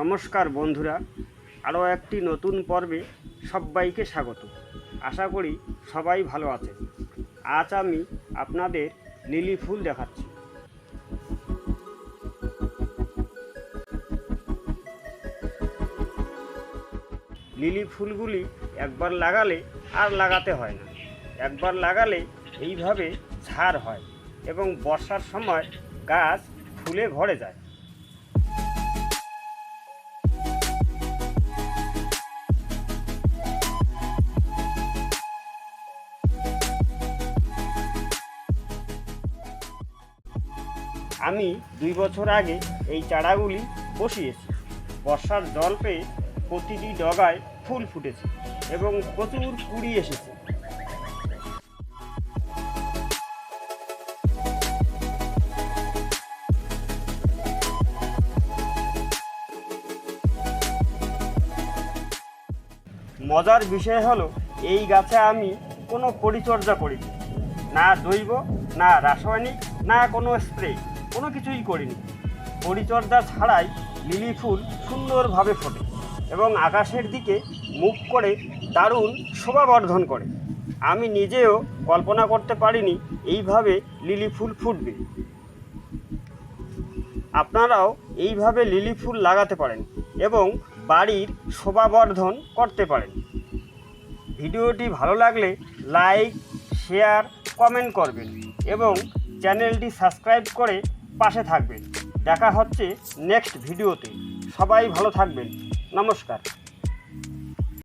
নমস্কার বন্ধুরা, আরও একটি নতুন পর্বে সবাইকে স্বাগত। আশা করি সবাই ভালো আছেন। আজ আমি আপনাদের লিলি ফুল দেখাচ্ছি। লিলি ফুলগুলি একবার লাগালে আর লাগাতে হয় না। একবার লাগালে এইভাবে ঝাড় হয় এবং বর্ষার সময় গাছ ফুলে ভরে যায়। আমি দুই বছর আগে এই চারাগুলি বসিয়েছি। বর্ষার জল পেয়ে প্রতিটি ডগায় ফুল ফুটেছে এবং প্রচুর কুড়ি এসেছে। মজার বিষয় হলো, এই গাছে আমি কোনো পরিচর্যা করিনি। না জৈব না রাসায়নিক, না কোনো স্প্রে, কোনো কিছুই করিনি। পরিচর্যা ছাড়াই লিলি ফুল সুন্দরভাবে ফোটে এবং আকাশের দিকে মুখ করে দারুণ শোভাবর্ধন করে। আমি নিজেও কল্পনা করতে পারিনি এইভাবে লিলি ফুল ফুটবে। আপনারাও এইভাবে লিলি ফুল লাগাতে পারেন এবং বাড়ির শোভাবর্ধন করতে পারেন। ভিডিওটি ভালো লাগলে লাইক, শেয়ার কমেন্ট করবেন এবং চ্যানেলটি সাবস্ক্রাইব করে পাশে থাকবেন। দেখা হচ্ছে নেক্সট ভিডিওতে সবাই ভালো থাকবেন। নমস্কার।